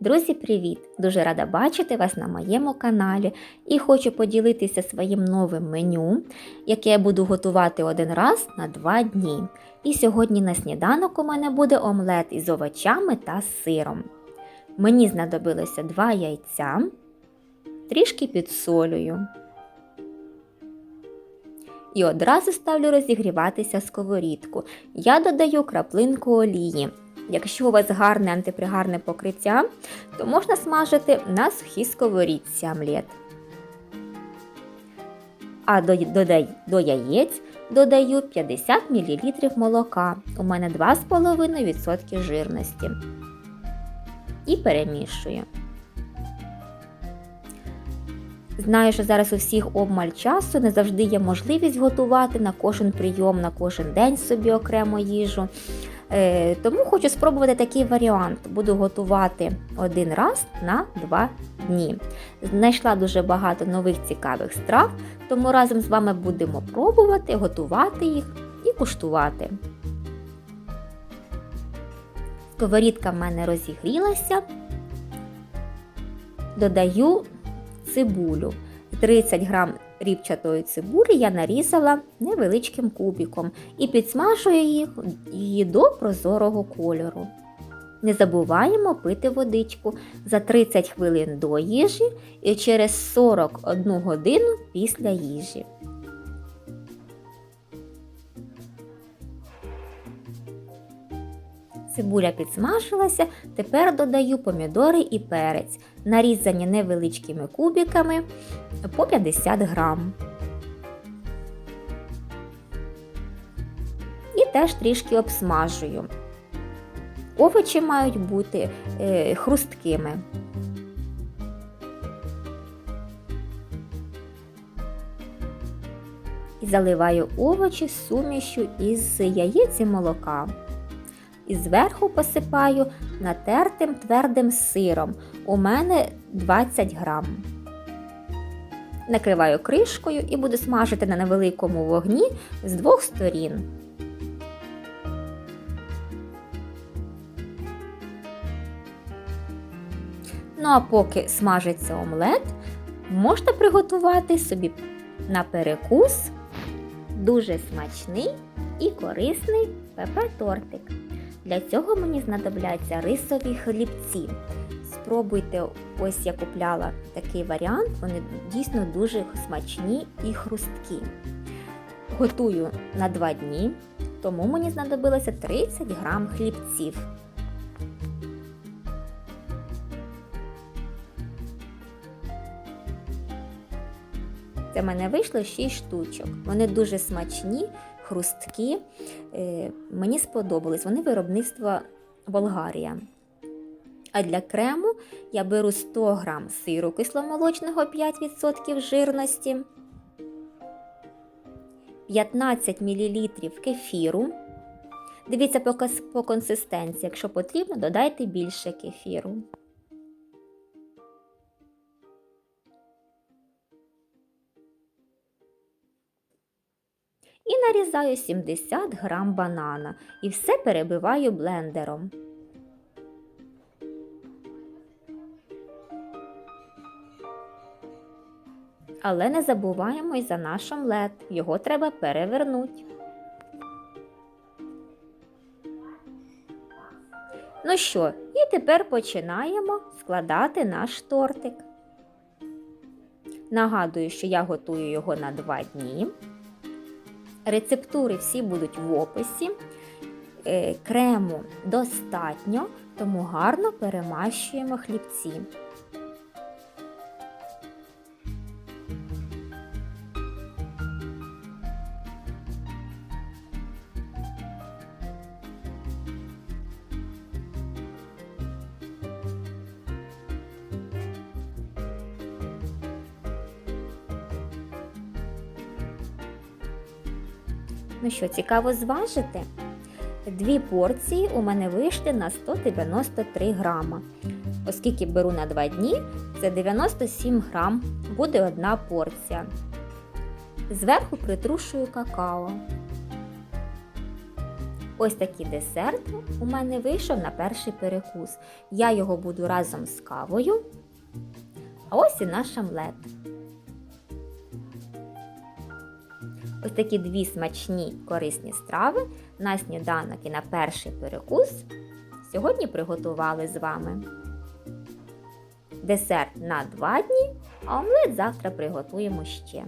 Друзі, привіт! Дуже рада бачити вас на моєму каналі і хочу поділитися своїм новим меню, яке я буду готувати один раз на два дні. І сьогодні на сніданок у мене буде омлет із овочами та сиром. Мені знадобилося два яйця, трішки підсолюю. І одразу ставлю розігріватися сковорідку. Я додаю краплинку олії. Якщо у вас гарне антипригарне покриття, то можна смажити на сухій сковорідці омлет. А до, до, до яєць додаю 50 мл молока. У мене 2,5% жирності. І перемішую. Знаю, що зараз у всіх обмаль часу не завжди є можливість готувати на кожен прийом, на кожен день собі окремо їжу. Е, тому хочу спробувати такий варіант. Буду готувати один раз на два дні. Знайшла дуже багато нових цікавих страв, тому разом з вами будемо пробувати, готувати їх і куштувати. Сковорідка в мене розігрілася. Додаю цибулю. 30 грам рібчатої цибулі я нарізала невеличким кубиком і підсмажую її до прозорого кольору. Не забуваємо пити водичку за 30 хвилин до їжі і через 41 годину після їжі. Цибуля підсмажилася, тепер додаю помідори і перець, нарізані невеличкими кубиками по 50 грам. І теж трішки обсмажую. Овочі мають бути е, хрусткими. І заливаю овочі сумішю із яєць і молока. І зверху посипаю натертим твердим сиром. У мене 20 грам. Накриваю кришкою і буду смажити на невеликому вогні з двох сторін. Ну а поки смажиться омлет, можна приготувати собі на перекус дуже смачний і корисний пепе-тортик. Для цього мені знадобляться рисові хлібці. Спробуйте, ось я купляла такий варіант, вони дійсно дуже смачні і хрусткі. Готую на 2 дні, тому мені знадобилося 30 грам хлібців. Це в мене вийшло 6 штучок. Вони дуже смачні, хрусткі. Е, мені сподобались. Вони виробництва Болгарія. А для крему я беру 100 г сиру кисломолочного 5% жирності, 15 мл кефіру. Дивіться по, по консистенції, якщо потрібно, додайте більше кефіру. І нарізаю 70 грам банана і все перебиваю блендером. Але не забуваємо й за наш омлет, його треба перевернути. Ну що, і тепер починаємо складати наш тортик. Нагадую, що я готую його на 2 дні. Рецептури всі будуть в описі. Е, крему достатньо, тому гарно перемащуємо хлібці. Ну що, цікаво зважити? Дві порції у мене вийшли на 193 грама. Оскільки беру на 2 дні, це 97 грам буде одна порція. Зверху притрушую какао. Ось такий десерт у мене вийшов на перший перекус. Я його буду разом з кавою. А ось і наш омлет. Ось такі дві смачні корисні страви на сніданок і на перший перекус сьогодні приготували з вами. Десерт на два дні, а омлет завтра приготуємо ще.